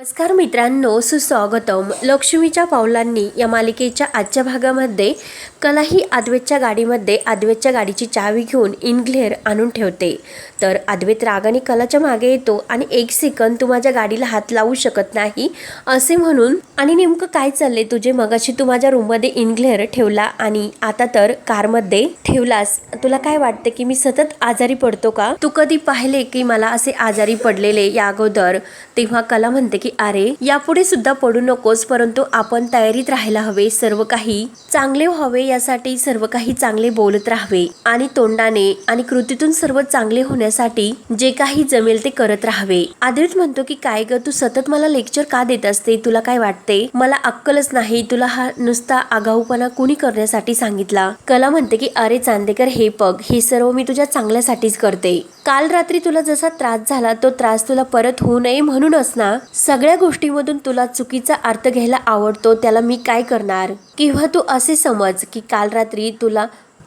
नमस्कार मित्रांनो सुस्वागतम. लक्ष्मीच्या पावलांनी या मालिकेच्या आजच्या भागामध्ये कला ही आद्वेतच्या गाडीमध्ये आद्वेतच्या गाडीची चावी घेऊन इनग्लेअर आणून ठेवते. तर आद्वेत रागाने कलाच्या मागे येतो आणि एक सेकंद तू माझ्या गाडीला हात लावू शकत नाही असे म्हणून आणि नेमकं काय चाललंय तुझे मगाशी तू माझ्या रूममध्ये इनग्लेअर ठेवला आणि आता तर कारमध्ये ठेवलास. तुला काय वाटतं की मी सतत आजारी पडतो का? तू कधी पाहिले की मला असे आजारी पडलेले या अगोदर? तेव्हा कला म्हणते की अरे यापुढे सुद्धा पडू नकोस परंतु आपण तयारीत राहायला हवे सर्व काही चांगले व्हावे यासाठी सर्व काही चांगले बोलत राहावे. आणि तोंडाने आणि कृतीतून सर्व चांगले होण्यासाठी जे काही जमेल ते करत राहावे. आदित म्हणतो की काय ग तू सतत मला लेक्चर का देत असते? तुला काय वाटते? मला अक्कलच नाही. तुला हा नुसता आगाऊपणा कुणी करण्यासाठी सांगितला? कला म्हणते की अरे चांदेकर हे पग हे सर्व मी तुझ्या चांगल्यासाठीच करते. काल रात्री तुला जसा त्रास झाला तो त्रास तुला परत होऊ नये म्हणूनच ना? सगळ्या गोष्टीमधून तुला चुकीचा अर्थ घ्यायला आवडतो त्याला मी काय करणार? किंवा तू असे समज की काल रात्री तुला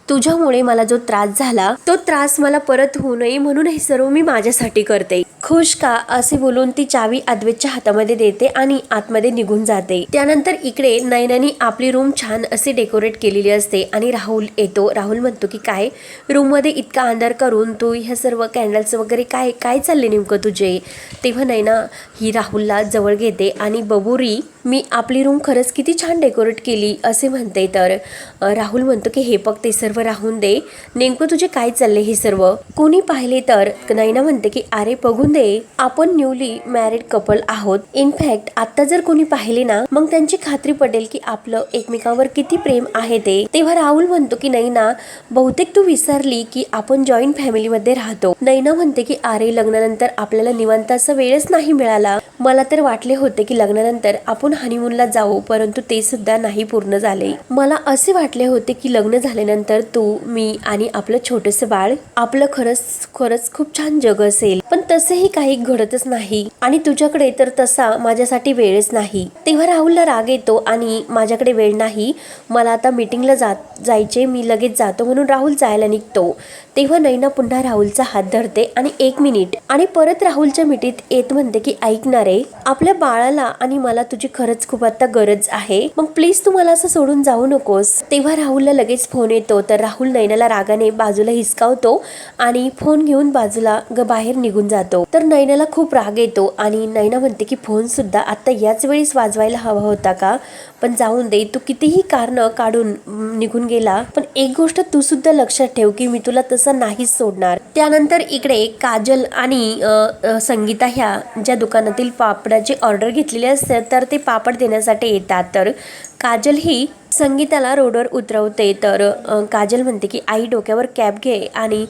तुझ्यामुळे मला जो त्रास झाला तो त्रास मला परत होऊ नये म्हणून हे सर्व मी माझ्यासाठी करते. खुश का असे बोलून ती चावी अद्वैतच्या हातामध्ये देते आणि आतमध्ये निघून जाते. त्यानंतर इकडे नयनानी आपली रूम छान असे डेकोरेट केलेली असते आणि राहुल येतो. राहुल म्हणतो की काय? रूममध्ये इतका अंधार करून तू ह्या सर्व कॅन्डल्स वगैरे काय काय चालले नेमकं तुझे? तेव्हा नैना ही राहुलला जवळ घेते आणि बबुरी मी आपली रूम खरंच किती छान डेकोरेट केली असे म्हणते. तर राहुल म्हणतो की हे बघ ते सर्व राहून दे. नेमकं तुझे काय चालले हे सर्व? कोणी पाहिले तर नैना म्हणते की अरे बघून दे आपण न्यूली मॅरिड कपल आहोत. इनफॅक्ट आता जर कोणी पाहिले ना मग त्यांची खात्री पडेल की आपलं एकमेकांवर किती प्रेम आहे ते. तेव्हा राहुल म्हणतो की नैना बहुतेक तू विसरली की आपण जॉईंट फॅमिलीमध्ये राहतो. नैना म्हणते की अरे लग्नानंतर आपल्याला निवांताचा वेळच नाही मिळाला. मला तर वाटले होते की लग्नानंतर आपण हनीमूनला जाऊ परंतु ते सुद्धा नाही पूर्ण झाले. मला असे वाटले होते की लग्न झाल्यानंतर तू मी आणि आपलं छोटस बाळ आपलं खरंच खरंच खूप छान जग असेल. पण तसेही काही घडतच नाही. आणि तुझ्याकडे तर तसा माझ्यासाठी वेळच नाही. तेव्हा राहुलला राग येतो आणि माझ्याकडे वेळ नाही. मला आता मीटिंगला जात जायचे मी लगेच जातो म्हणून राहुल जायला निघतो. तेव्हा नैना पुन्हा राहुलचा हात धरते आणि एक मिनिट. आणि परत राहुलच्या मिठीत येत म्हणते की ऐकणार आहे आपल्या बाळाला आणि मला तुझी खरंच खूप आता गरज आहे. मग प्लीज तू मला असं सोडून जाऊ नकोस. तेव्हा राहुलला लगेच फोन येतो. तर राहुल नैनाला रागाने बाजूला हिसकावतो आणि फोन घेऊन बाजूला ग बाहेर निघून जातो. तर नैनाला खूप राग येतो आणि नैना म्हणते की फोनसुद्धा आत्ता याच वेळेस वाजवायला हवा होता का? पण जाऊन दे तू कितीही कारणं काढून निघून गेला पण एक गोष्ट तू सुद्धा लक्षात ठेव की मी तुला तसं नाहीच सोडणार. त्यानंतर इकडे काजल आणि संगीता ह्या ज्या दुकानातील पापडाची ऑर्डर घेतलेली असते तर ते पापड देण्यासाठी येतात. तर काजल ही संगीताला रोडवर उतरवते. तर काजल म्हणते की आई डोक्यावर कॅब घे आणि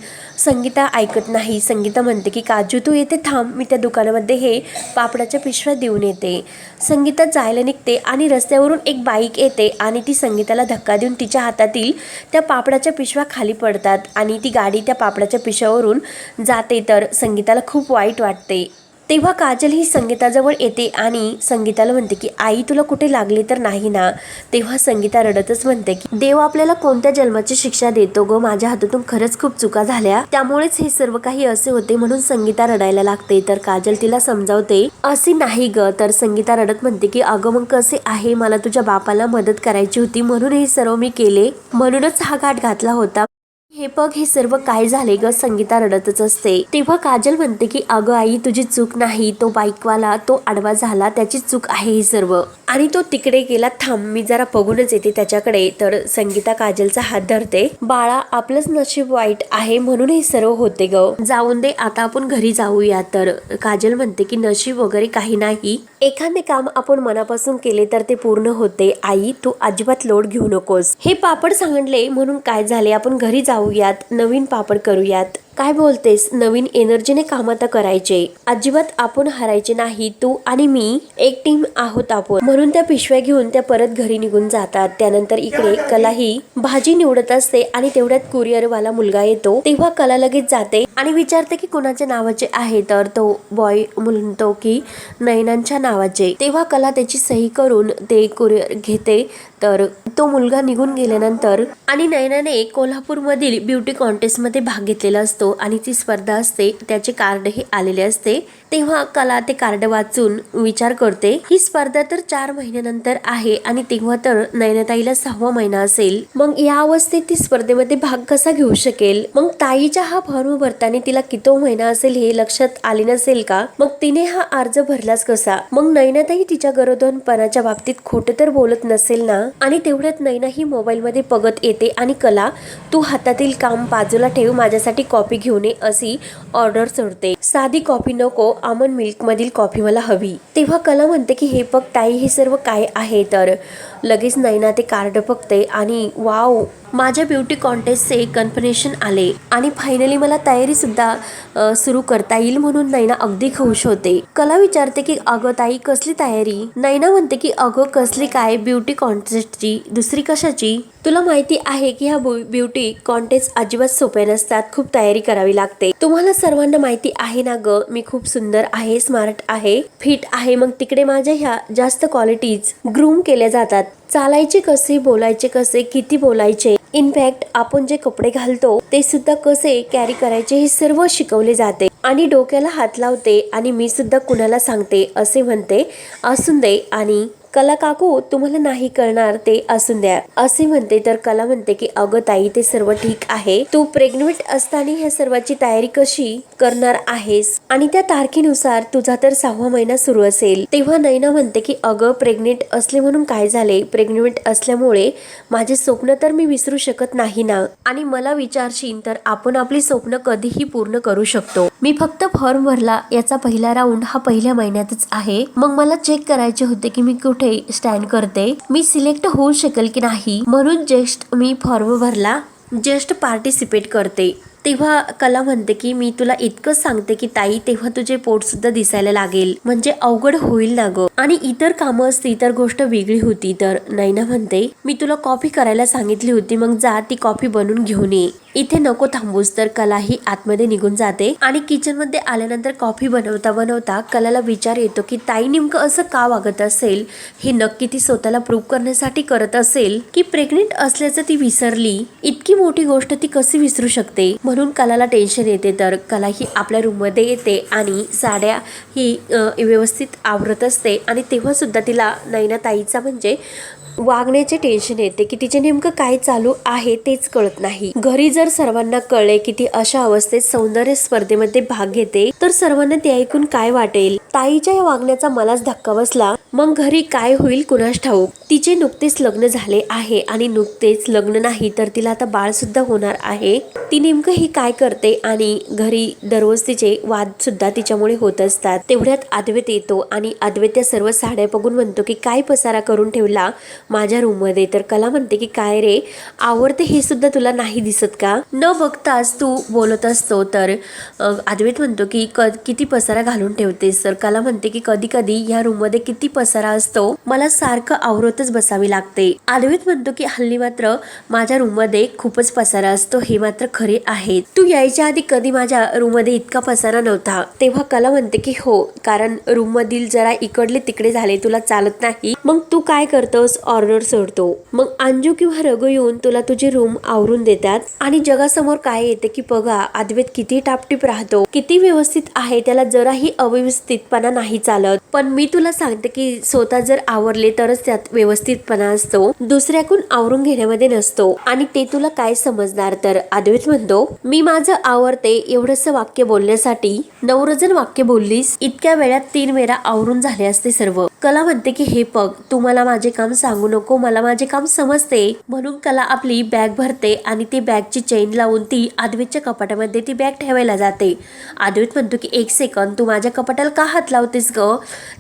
संगीता ऐकत नाही. संगीता म्हणते की काजू तू येते थांब. मी त्या दुकानामध्ये हे पापडाच्या पिशव्या देऊन येते. संगीता जायला निघते आणि रस्त्यावरून एक बाईक येते आणि ती संगीताला धक्का देऊन तिच्या हातातील त्या पापडाच्या पिशव्या खाली पडतात आणि ती गाडी त्या पापडाच्या पिशव्यावरून जाते. तर संगीताला खूप वाईट वाटते. तेव्हा काजल ही संगीताजवळ येते आणि संगीताला म्हणते की आई तुला कुठे लागली तर नाही ना? तेव्हा संगीता रडतच म्हणते की देव आपल्याला कोणत्या जन्माची शिक्षा देतो ग? माझ्या हातातून खरंच खूप चुका झाल्या. त्यामुळेच हे सर्व काही असे होते म्हणून संगीता रडायला लागते. तर काजल तिला समजावते असे नाही ग. तर संगीता रडत म्हणते की अगं मग कसे आहे? मला तुझ्या बापाला मदत करायची होती म्हणून हे सर्व मी केले. म्हणूनच हा घाट घातला होता. हे बघ हे सर्व काय झाले ग? संगीता रडतच असते. तेव्हा काजल म्हणते की अगं आई तुझी चूक नाही. तो बाईकवाला तो आडवा झाला. त्याची चूक आहे ही सर्व. आणि तो तिकडे गेला. थांब मी जरा बघूनच येते त्याच्याकडे. तर संगीता काजलचा हात धरते. बाळा आपलंच नशीब वाईट आहे म्हणून हे सर्व होते ग. जाऊन दे आता आपण घरी जाऊया. तर काजल म्हणते की नशीब वगैरे काही नाही. एखादे काम आपण मनापासून केले तर ते पूर्ण होते. आई तू अजिबात लोड घेऊ नकोस. हे पापड सांगले म्हणून काय झाले? आपण घरी जाऊयात नवीन पापड करूयात. काय बोलतेस? नवीन एनर्जीने काम आता करायचे. अजिबात आपण हरायचे नाही. तू आणि मी एक टीम आहोत आपण. म्हणून त्या पिशव्या घेऊन त्या परत घरी निघून जातात. त्यानंतर इकडे कला ही भाजी निवडत असते आणि तेवढ्यात कुरिअर वाला मुलगा येतो. तेव्हा कला लगेच जाते आणि विचारते की कुणाच्या नावाचे आहे? तर तो बॉय म्हणतो की नैनांच्या नावाचे. तेव्हा कला त्याची सही करून ते कुरिअर घेते. तर तो मुलगा निघून गेल्यानंतर आणि नयनाने कोल्हापूरमधील ब्युटी कॉन्टेस्टमध्ये भाग घेतलेला असतो आणि ती स्पर्धा असते त्याचे कार्ड हे आलेले असते. तेव्हा कला ते कार्ड वाचून विचार करते ही स्पर्धा तर चार महिन्यानंतर आहे आणि तेव्हा तर नयनताईला सहावा महिना असेल. मग या अवस्थेत ती स्पर्धेमध्ये भाग कसा घेऊ शकेल? मग ताईच्या हा फॉर्म भरताना तिला कितो महिना असेल हे लक्षात आले नसेल का? मग तिने हा अर्ज भरलाच कसा? मग नयनाताई तिच्या गरोदरपणाच्या बाबतीत खोटं तर बोलत नसेल ना? आणि तेवढ्यात नैनाही ही मोबाईल बघत येते. आणि कला तू हातातील काम बाजूला ठेव माझ्यासाठी कॉफी घेऊन ये अशी ऑर्डर चढते साधी कॉफी नको आमन मिल्कमधील कॉफी मला हवी. तेव्हा कला म्हणते की हे बघ ताई हे सर्व काय आहे? तर लगेच नैना ते कार्ड बघते आणि वाव माझ्या ब्युटी कॉन्टेस्टचे कन्फर्मेशन आले. आणि फायनली मला तयारी सुद्धा सुरू करता येईल म्हणून नैना अगदी खुश होते. कला विचारते की अगं ताई कसली तयारी? नैना म्हणते की अगं कसली काय? ब्युटी कॉन्टेस्टची दुसरी कशाची? तुला माहिती आहे की ह्या ब्युटी कॉन्टेस्ट अजिबात सोपे नसतात. खूप तयारी करावी लागते. तुम्हाला सर्वांना माहिती आहे ना ग? मी खूप सुंदर आहे स्मार्ट आहे फिट आहे. मग तिकडे माझ्या ह्या जास्त क्वालिटीज ग्रूम केल्या जातात. चालायचे कसे बोलायचे कसे किती बोलायचे? इनफॅक्ट आपण जे कपडे घालतो ते सुद्धा कसे कॅरी करायचे हे सर्व शिकवले जाते. आणि डोक्याला हात लावते आणि मी सुद्धा कुणाला सांगते असे म्हणते असून दे आणि कला काकू तुम्हाला नाही करणार ते असून द्या. असे म्हणते तर कला म्हणते की अगं ताई ते सर्व ठीक आहे. तू प्रेग्नेंट असताना ह्या सर्वाची तयारी कशी करणार आहेस? आणि त्या तारखेनुसार तुझा तर सहावा महिना सुरू असेल. तेव्हा नैना म्हणते की अगं प्रेग्नेंट असले म्हणून काय झाले? प्रेग्नेंट असल्यामुळे माझे स्वप्न तर मी विसरू शकत नाही ना? आणि मला विचारशील तर आपण आपली स्वप्न कधीही पूर्ण करू शकतो. मी फक्त फॉर्म भरला. याचा पहिला राऊंड हा पहिल्या महिन्यातच आहे. मग मला चेक करायचे होते की मी कुठे स्टँड करते मी सिलेक्ट होऊ शकेल की नाही म्हणून जस्ट मी फॉर्म भरला जस्ट पार्टिसिपेट करते. तेव्हा कला म्हणते की मी तुला इतकंच सांगते की ताई तेव्हा तुझे पोट सुद्धा दिसायला लागेल. म्हणजे अवघड होईल ना ग? आणि इतर कामं असती तर गोष्ट वेगळी होती. तर नैना म्हणते मी तुला कॉफी करायला सांगितली होती मग जा ती कॉफी बनवून घेऊन ये. इथे नको थांबूस तर कला ही आतमध्ये निघून जाते आणि किचनमध्ये आल्यानंतर कॉफी बनवता बनवता कलाला विचार येतो की ताई नेमकं असं का वागत असेल? हे नक्की ती स्वतःला प्रूव्ह करण्यासाठी करत असेल? की प्रेग्नेंट असल्याचं ती विसरली? इतकी मोठी गोष्ट ती कशी विसरू शकते? म्हणून कलाला टेन्शन येते. तर कला ही आपल्या रूममध्ये येते आणि साड्या ही व्यवस्थित आवरत असते. आणि तेव्हासुद्धा तिला नैनाताईचा म्हणजे वागण्याचे टेन्शन येते की तिचे नेमकं काय चालू आहे तेच कळत नाही. घरी जर सर्वांना कळले की ती अशा अवस्थेत सौंदर्य स्पर्धेमध्ये भाग घेते तर सर्वांना ते ऐकून काय वाटेल? ताईच्या या वागण्याचा मलाच धक्का बसला. मग घरी काय होईल कुणास ठाऊक? तिचे नुकतेच लग्न झाले आहे आणि नुकतेच लग्न नाही तर तिला आता बाळ सुद्धा होणार आहे. ती नेमकं ही काय करते आणि घरी दररोज तिचे वाद सुद्धा तिच्यामुळे होत असतात. तेवढ्यात अद्वैत येतो आणि अद्वैत त्या सर्व साड्या बघून म्हणतो की काय पसारा करून ठेवला? माझ्या रूममध्ये तर कला म्हणते की काय रे? आवडते हे सुद्धा तुला नाही दिसत का? न बघताच तू बोलत असतो. तर अद्वैत म्हणतो की क किती पसारा घालून ठेवतेस? तर कला म्हणते की कधी कधी ह्या रूममध्ये किती पसारा असतो मला सारखं आवरतच बसावी लागते. अद्वैत म्हणतो की हल्ली मात्र माझ्या रूममध्ये खूपच पसारा असतो हे मात्र खरे आहे. तू यायच्या आधी कधी माझ्या रूममध्ये इतका पसारा नव्हता? तेव्हा कला म्हणते की हो कारण रूम मधील जरा इकडले तिकडे झाले तुला चालत नाही. मग तू काय करतोस? ऑर्डर सोडतो. मग अंजू किंवा रघु येऊन तुला तुझी रूम आवरून देतात आणि जगासमोर काय येते की बघा अद्वैत किती टापटीप राहतो किती व्यवस्थित आहे त्याला जराही अव्यवस्थितपणा नाही चालत. पण मी तुला सांगते की स्वतः जर आवरले तरच त्यात व्यवस्थितपणा असतो दुसऱ्याकडून आवरून घेण्यामध्ये नसतो. आणि ते तुला काय समजणार? तर अद्वैत म्हणतो मी माझं आवरते एवढंसं वाक्य बोलण्यासाठी. नवरजन वाक्य बोललीस इतक्या वेळात तीन वेळा आवरून झाले असते सर्व. कला म्हणते की हे पग तू मला माझे काम सांगू नको मला माझे काम समजते. म्हणून कला आपली बॅग भरते आणि ती बॅगची चेन लावून ती अद्वैतच्या कपाटामध्ये ती बॅग ठेवायला जाते. आदवेत म्हणतो की एक सेकंद तू माझ्या कपाटाला का हात लावतेस ग?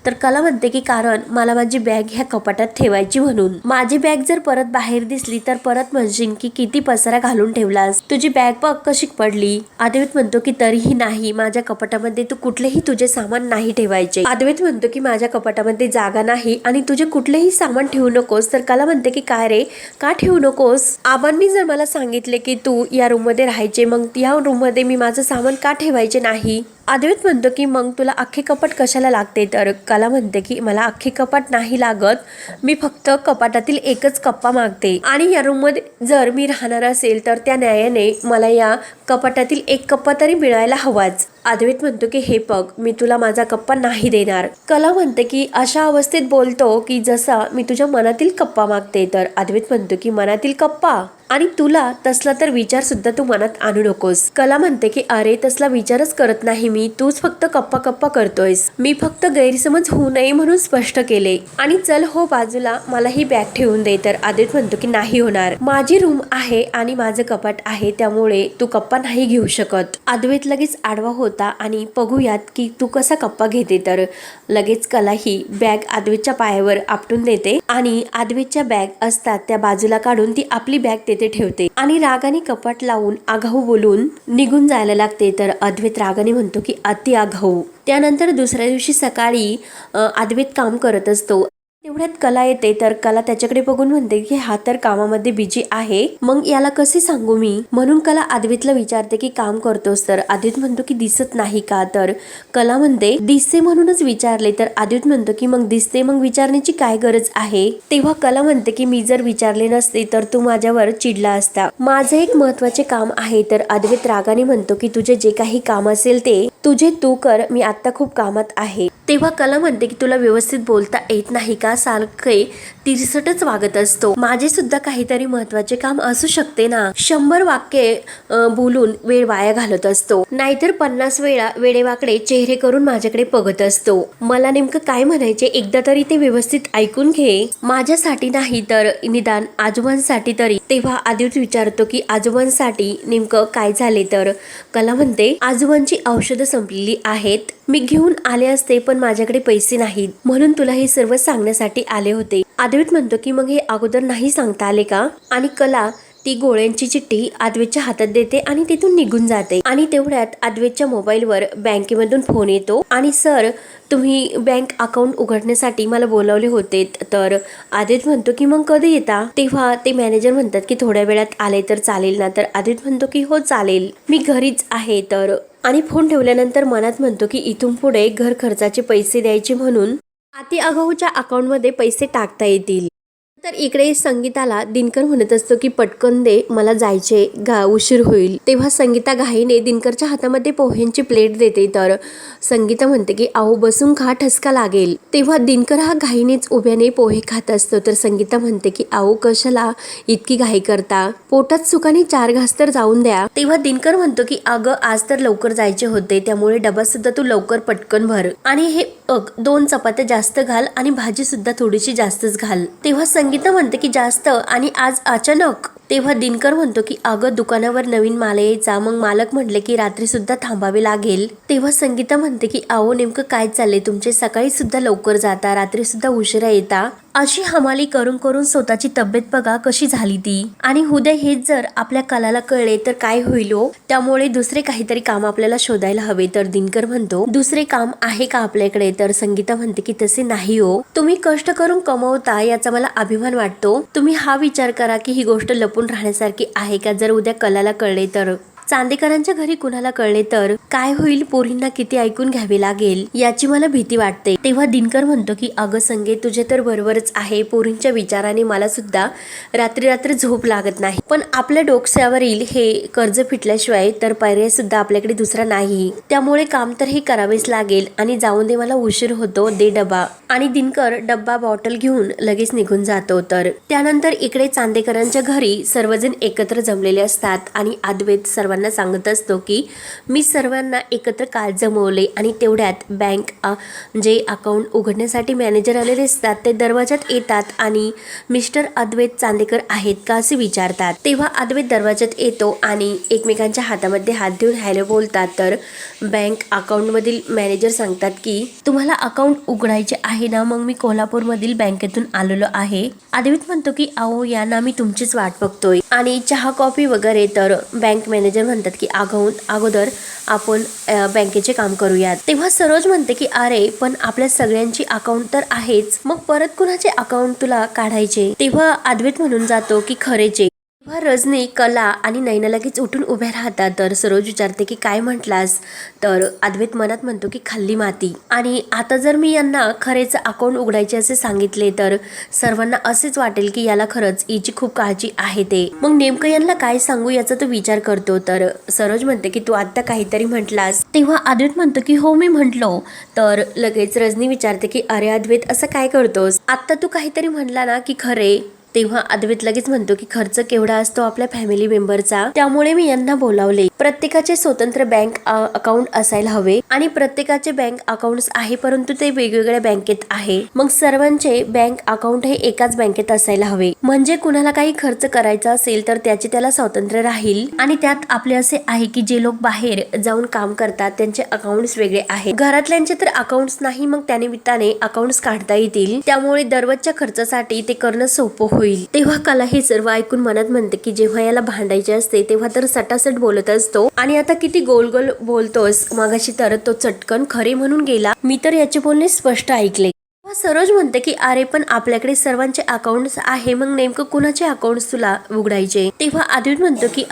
तर कला म्हणते की कारण मला माझी बॅग ह्या कपाटात ठेवायची म्हणून. माझी बॅग जर परत बाहेर दिसली तर परत म्हणशील की किती पसारा घालून ठेवलास? तुझी बॅग बघ कशी पडली. अद्वैत म्हणतो की तरीही नाही माझ्या कपाटामध्ये तू कुठलेही तुझे सामान नाही ठेवायचे. अद्वैत म्हणतो की माझ्या कपाटामध्ये जागा नाही आणि तुझे कुठलेही सामान ठेवू नकोस. तर कला म्हणते की काय रे? का ठेवू नकोस? आबांनी जर मला सांगितले की तू या रूममध्ये राहायचे मग या रूममध्ये मी माझं सामान का ठेवायचे नाही? अद्वैत म्हणतो की मग तुला अख्खे कपाट कशाला लागते? तर कला म्हणते की मला अख्खे कपाट नाही लागत. मी फक्त कपाटातील एकच कप्पा मागते. आणि या रूममध्ये जर मी राहणार असेल तर त्या न्यायाने मला या कपाटातील एक कप्पा तरी मिळायला हवाच. अद्वैत म्हणतो की हे पग मी तुला माझा कप्पा नाही देणार. कला म्हणते की अशा अवस्थेत बोलतो की जसा मी तुझ्या मनातील कप्पा मागते. तर अद्वैत म्हणतो की मनातील कप्पा. आणि तुला तसला तर विचार सुद्धा तू मनात आणू नकोस. कला म्हणते की अरे तसला विचारच करत नाही मी. तूच फक्त कप्पा कप्पा करतोयस. मी फक्त गैरसमज होऊ नये म्हणून स्पष्ट केले. आणि चल हो बाजूला मला ही बॅग ठेवून दे. तर आदित म्हणतो की नाही होणार. माझी रूम आहे आणि माझं कपाट आहे त्यामुळे तू कप्पा नाही घेऊ शकत. अद्वैत लगेच आडवा होता आणि बघूयात की तू कसा कप्पा घेते तर. लगेच कला ही बॅग आदवेच्या पायावर आपटून देते आणि आदवेच्या बॅग असतात त्या बाजूला काढून ती आपली बॅग देते तेथे ठेवते. आणि रागाने कपाट लावून आघाऊ बोलून निघून जायला लागते. तर अद्वैत रागाने म्हणतो की अति आघाऊ. त्यानंतर दुसऱ्या दिवशी सकाळी अद्वैत काम करत असतो. तेवढ्यात कला येते. तर कला त्याच्याकडे बघून म्हणते की हा तर कामामध्ये बिजी आहे. मग याला कसे सांगू मी? म्हणून कला आदवीतला विचारते की काम करतोस तर? आदित म्हणतो की दिसत नाही का? तर कला म्हणते दिसते म्हणूनच विचारले. तर आदित म्हणतो की मग दिसते मग विचारण्याची काय गरज आहे? तेव्हा कला म्हणते की मी जर विचारले नसते तर तू माझ्यावर चिडला असता. माझं एक महत्त्वाचे काम आहे. तर अद्वैत रागाने म्हणतो की तुझे जे काही काम असेल ते तुझे तू कर. मी आता खूप कामात आहे. तेव्हा कला म्हणते की तुला व्यवस्थित बोलता येत नाही का? सारखे तिरसटच वागत असतो. माझे सुद्धा काहीतरी महत्त्वाचे काम असू शकते ना? शंभर वाक्ये बोलून वेळ वाया घालत असतो. नाहीतर पन्नास वेळा वेडेवाकडे चेहरे करून माझ्याकडे बघत असतो. मला नेमकं काय म्हणायचे? एकदा तरी ते व्यवस्थित ऐकून घे. माझ्यासाठी नाही तर निदान आजोबांसाठी तरी. तेव्हा आदित्य विचारतो की आजोबांसाठी नेमकं काय झाले तर? कला म्हणते आजोबांची औषधं संपलेली आहेत. मी घेऊन आले असते पण माझ्याकडे पैसे नाहीत. म्हणून तुला हे सर्व सांगण्यासाठी आले होते. आदवित म्हणतो की मग हे अगोदर नाही सांगता आले का? आणि कला ती गोळ्यांची चिठ्ठी आदवेच्या हातात देते आणि तिथून निघून जाते. आणि तेवढ्यात आदवेच्या मोबाईलवर बँकेमधून फोन येतो. आणि सर तुम्ही बँक अकाउंट उघडण्यासाठी मला बोलावले होते. तर आदित्य म्हणतो की मग कधी येता? तेव्हा ते मॅनेजर म्हणतात की थोड्या वेळात आले तर चालेल ना तर आदित्य म्हणतो की हो चालेल. मी घरीच आहे तर आणि फोन ठेवल्यानंतर मनात म्हणतो की इथून पुढे घर खर्चाचे पैसे द्यायचे म्हणून आती अगाऊच्या अकाउंटमध्ये पैसे टाकता येतील. तर इकडे संगीताला दिनकर म्हणत असतो की पटकन दे मला जायचे गा उशीर होईल. तेव्हा संगीता घाईने दिनकरच्या हातामध्ये पोह्यांची प्लेट देते. तर संगीता म्हणते की आहो बसून खा ठसका लागेल. तेव्हा दिनकर हा घाईनेच उभ्याने पोहे खात असतो. तर संगीता म्हणते की आहो कशाला इतकी घाई करता? पोटात सुखाने चार घास तर जाऊन द्या. तेव्हा दिनकर म्हणतो की अगं आज तर लवकर जायचे होते त्यामुळे डबा सुद्धा तू लवकर पटकन भर. आणि हे अग दोन चपात्या जास्त घाल आणि भाजी सुद्धा थोडीशी जास्तच घाल. तेव्हा संगीता म्हणते की जास्त आणि आज अचानक तेव्हा दिनकर म्हणतो की अगं दुकानावर नवीन माल यायचा मग मालक म्हटले की रात्री सुद्धा थांबावे लागेल. तेव्हा संगीता म्हणते की अहो नेमकं काय चाललंय? तुमचे सकाळी सुद्धा लवकर जाता रात्री सुद्धा उशिरा येता. अशी हमाली करून करून स्वतःची तब्येत बघा कशी झाली ती. आणि उद्या हेच जर आपल्या कलाला कळले तर काय होईल हो? त्यामुळे दुसरे काहीतरी काम आपल्याला शोधायला हवे तर दिनकर म्हणतो. दुसरे काम आहे का आपल्याकडे? तर संगीता म्हणते की तसे नाही हो. तुम्ही कष्ट करून कमवता याचा मला अभिमान वाटतो. तुम्ही हा विचार करा की ही गोष्ट लपून राहण्यासारखी आहे का? जर उद्या कलाला कळले तर. चांदेकरांच्या घरी कुणाला कळले तर काय होईल पोरींना किती ऐकून घ्यावे लागेल याची मला भीती वाटते. तेव्हा दिनकर म्हणतो की अगं संगे तुझे तर बरोबरच आहे. पोरींच्या विचाराने मला सुद्धा रात्री रात्री झोप लागत नाही. पण आपल्या डोक्यावरील हे कर्ज फिटल्याशिवाय तर पर्याय सुद्धा आपल्याकडे दुसरा नाही. त्यामुळे काम तर हे करावेच लागेल आणि जाऊन दे मला उशीर होतो दे डबा. आणि दिनकर डब्बा बॉटल घेऊन लगेच निघून जातो. तर त्यानंतर इकडे चांदेकरांच्या घरी सर्वजण एकत्र जमलेले असतात आणि अद्वैत सर्वांना सांगत असतो की मी सर्वांना एकत्र काल जमवले आणि तेवढ्यात बँक जे अकाउंट उघडण्यासाठी मॅनेजर आलेले असतात ते दरवाजात येतात आणि मिस्टर अद्वैत चांदेकर आहेत का असे विचारतात. तेव्हा अद्वैत दरवाजात येतो आणि एकमेकांच्या हातामध्ये हात देऊन हॅलो बोलतात. तर बँक अकाउंटमधील मॅनेजर सांगतात की तुम्हाला अकाउंट उघडायचे आहे ना मग मी कोल्हापूरमधील बँकेतून आलेलो आहे अद्वैत म्हणतो की अहो यांना मी तुमचीच वाट बघतोय. आणि चहा कॉफी वगैरे तर बँक मॅनेजर म्हणतात की अगाऊन अगोदर आपण बँकेचे काम करूयात. तेव्हा सरोज म्हणते की अरे पण आपल्या सगळ्यांची अकाउंट तर आहेच. मग परत कुणाचे अकाउंट तुला काढायचे? तेव्हा अद्वैत म्हणून जातो की खरेचे. तेव्हा रजनी कला आणि नैना लगेच उठून उभ्या राहतात. तर सरोज विचारते की काय म्हटलास? तर अद्वैत मनात म्हणतो की खाल्ली माती. आणि आता जर मी यांना खरेचं अकाउंट उघडायचे असे सांगितले तर सर्वांना असेच वाटेल की याला खरंच हिची खूप काळजी आहे ते. मग नेमकं यांना काय सांगू याचा तो विचार करतो. तर सरोज म्हणते की तू आता काहीतरी म्हटलास. तेव्हा अद्वैत म्हणतो की हो मी म्हटलो. तर लगेच रजनी विचारते की अरे अद्वैत असं काय करतोस? आता तू काहीतरी म्हणला ना की खरे तेव्हा अद्वैत लगेच म्हणतो की खर्च केवढा असतो आपल्या फॅमिली मेंबरचा त्यामुळे मी यांना बोलावले. प्रत्येकाचे स्वतंत्र बँक अकाउंट असायला हवे आणि प्रत्येकाचे बँक अकाउंट आहे परंतु ते वेगवेगळ्या बँकेत आहे. मग सर्वांचे बँक अकाउंट हे एकाच बँकेत असायला हवे. म्हणजे कुणाला काही खर्च करायचा असेल तर त्याचे त्याला स्वातंत्र्य राहील आणि त्यात आपले असे आहे की जे लोक बाहेर जाऊन काम करतात त्यांचे अकाउंट्स वेगळे आहेत. घरातल्यांचे तर अकाउंट्स नाही मग त्यानिमित्ताने अकाउंट्स काढता येतील. त्यामुळे दररोजच्या खर्चासाठी ते करणं सोपं होईल. तेव्हा कला हे सर्व ऐकून मनात म्हणते की जेव्हा याला भांडायचे असते तेव्हा तर सटासट बोलत असते आणि आता किती गोल गोल बोलतोस मागाशी तर तो चटकन खरे म्हणून गेला. मी तर याचे बोलणे स्पष्ट ऐकले. तेव्हा सरोज म्हणते की अरे पण आपल्याकडे सर्वांचे अकाउंट्स आहे मग नेमकं कुणाचे अकाउंट्स तुला उघडायचे? तेव्हा आदित म्हणतो की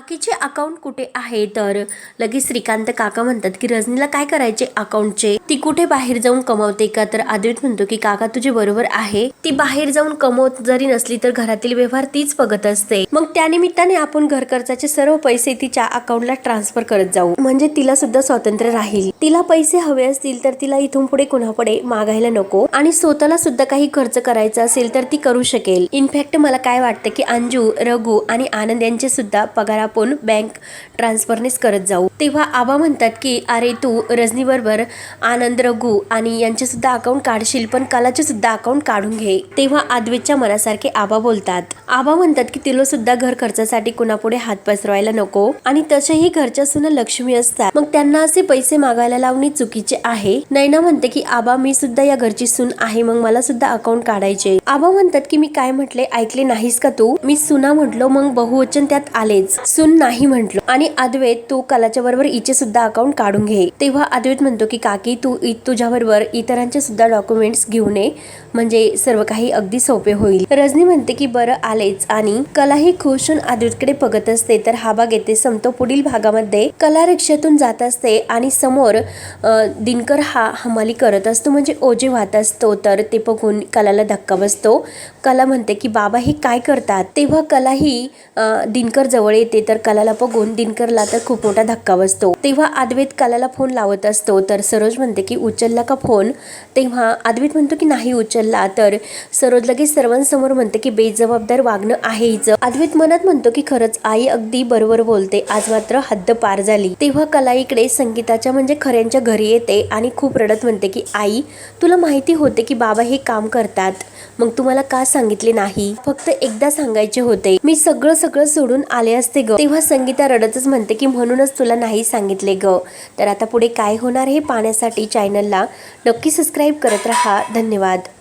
बाकीचे अकाउंट कुठे आहे? तर लगेच श्रीकांत काका म्हणतात की रजनीला काय करायचे अकाउंटचे ती कुठे बाहेर जाऊन कमवते का? तर आदित्य म्हणतो की काका तुझे बरोबर आहे. ती बाहेर जाऊन कमवत जरी नसली तर घरातील व्यवहार तीच बघत असते. मग त्यानिमित्ताने आपण घर खर्चाचे सर्व पैसे तिच्या अकाउंटला ट्रान्सफर करत जाऊ. म्हणजे तिला सुद्धा स्वातंत्र्य राहील. तिला पैसे हवे असतील तर तिला इथून पुढे कुणापुढे मागायला नको. आणि स्वतःला सुद्धा काही खर्च करायचा असेल तर ती करू शकेल. इनफॅक्ट मला काय वाटतं की अंजू रघु आणि आनंद यांचे सुद्धा पगार आपण बँक ट्रान्सफरनेच करत जाऊ. तेव्हा आबा म्हणतात की अरे तू रजनीबरोबर आनंद रघु आणि यांचे सुद्धा अकाउंट काढशील पण कलाचे सुद्धा अकाउंट काढून घे. तेव्हा आदवेच्या मनासारखे आबा बोलतात. आबा म्हणतात की तिला सुद्धा घर खर्चासाठी कुणापुढे हात पसरवायला नको आणि तसेही घरच्या सुना लक्ष्मी असतात. मग त्यांना असे पैसे मागायला लावणे चुकीचे आहे? नैना म्हणते की आबा मी सुद्धा या घरची सून आहे मग मला सुद्धा अकाउंट काढायचे. आबा म्हणतात की मी काय म्हटले ऐकले नाहीस का तू? मी सुना म्हटलो मग बहुवचन त्यात आलेच. सुन नाही म्हटलो. आणि अद्वैत तू कलाच्या बरोबर इचे सुद्धा अकाउंट काढून घे. तेव्हा अद्वैत म्हणतो की काकी तू तुझ्या तुझ्याबरोबर इतरांचे सुद्धा डॉक्युमेंट्स घेऊन ये. म्हणजे सर्व काही अगदी सोपे होईल. रजनी म्हणते की बरं आलेच. आणि कलाही खुश होऊन अद्वैतकडे बघत असते. तर हा भाग येते संपतो. पुढील भागामध्ये कला रिक्षातून जात असते. आणि समोर दिनकर हा हमाली करत असतो. म्हणजे ओझे वाहत असतो. तर ते बघून कलाला धक्का बसतो. कला म्हणते की बाबा हे काय करतात? तेव्हा कला ही दिनकर जवळ येते. तर कलाला बघून दिनकरला तर खूप मोठा धक्का बसतो. तेव्हा अद्वैत कलाला फोन लावत असतो. तर सरोज म्हणते की उचलला का फोन तेव्हा अद्वैत म्हणतो की नाही उचलला. तर सरोज लगेच सर्वांसमोर म्हणते की बेजबाबदार वागणं आहे हिचं. अद्वैत मनात म्हणतो की खरंच आई अगदी बरोबर बोलते. आज मात्र हद्द पार झाली. तेव्हा कला इकडे संगीताच्या म्हणजे खऱ्यांच्या घरी येते आणि खूप रडत म्हणते की आई तुला माहिती होते की बाबा हे काम करतात. मग तुम्हाला का सांगितले नाही? फक्त एकदा सांगायचे होते. मी सगळं सगळं सोडून आले असते ग. तेव्हा संगीता रडतच म्हणते की म्हणूनच तुला नाही सांगितले ग. तर आता पुढे काय होणार हे पाहण्यासाठी चॅनलला नक्की सबस्क्राईब करत राहा. धन्यवाद.